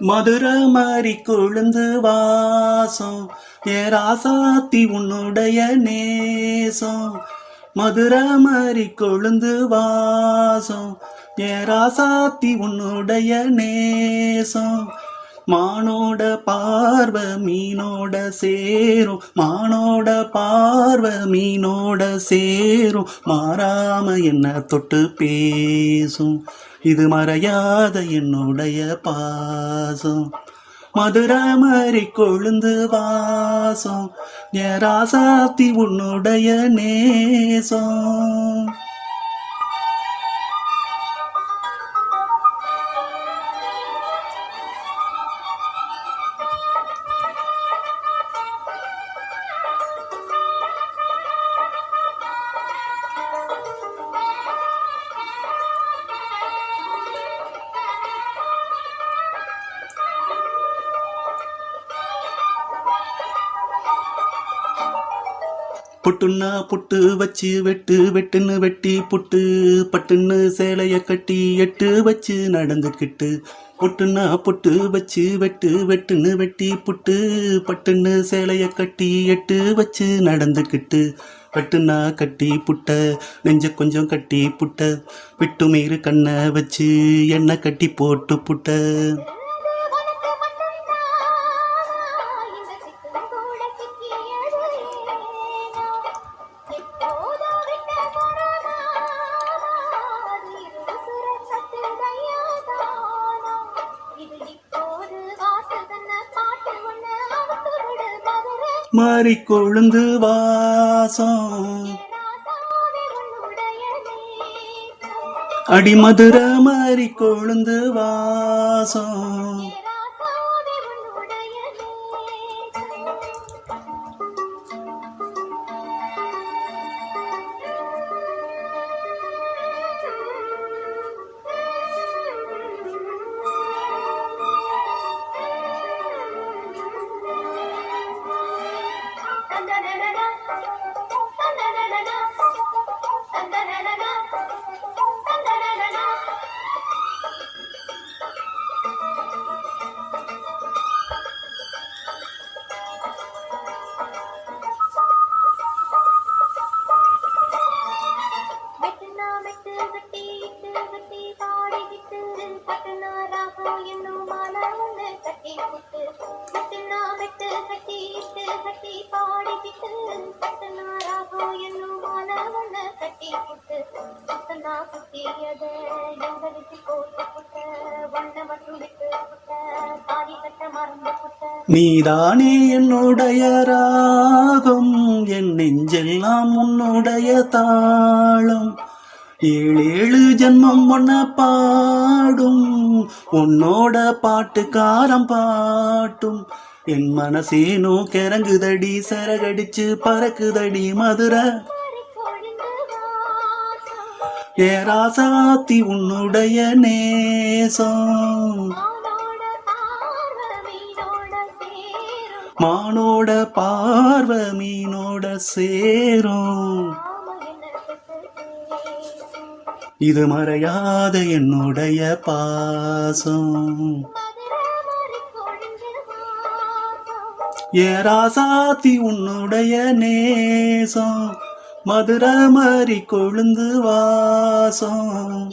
மதுர மாறி கொழுந்து வாசம். ஏ ராசாத்தி உன்னுடைய நேசம். மதுர மாறி கொழுந்து வாசம். ஏ ராசாத்தி உன்னுடைய நேசம். மானோட பார்வை மீனோட சேரும். மானோட பார்வை மீனோட சேரும். மாறாம என்ன தொட்டு பேசும்? இது மறையாத என்னுடைய பாசம். மதுரை கொழுந்து வாசம். என் ராசாத்தி உன்னுடைய நேசம். புட்டுன்னா புட்டு வச்சு வெட்டு வெட்டுன்னு வெட்டி புட்டு பட்டுன்னு சேலைய கட்டி எட்டு வச்சு நடந்துக்கிட்டு புட்டுன்னா புட்டு வச்சு வெட்டு வெட்டுன்னு வெட்டி புட்டு பட்டுன்னு சேலைய கட்டி எட்டு வச்சு நடந்துக்கிட்டு கட்டுனா கட்டி புட்ட நெஞ்ச கொஞ்சம் கட்டி புட்ட விட்டு மீறு கண்ணை வச்சு எண்ணெய் கட்டி போட்டு புட்ட. மாறி கொழுந்து வாசம் ராசாவே உன்னுடைய நேசம் மாறி கொழுந்து வாசம் நீதானே என்னுடைய ராகம் என் நெஞ்செல்லாம் உன்னுடைய தாளம். ஏழேழு ஜென்மம் ஒன்ன பாடும். உன்னோட பாட்டுக்காரம் பாட்டும். என் மனசேனோ கிறங்குதடி சரகடிச்சு பறக்குதடி மதுரை. பொழிந்து ஏ ராசாத்தி உன்னுடைய நேசம். மானோட பார்வ மீனோட சேரும். இது மறையாத என்னுடைய பாசம். மதுரை ஏ ராசாத்தி உன்னுடைய நேசம் மதுரை மாறி கொழுந்து வாசம்.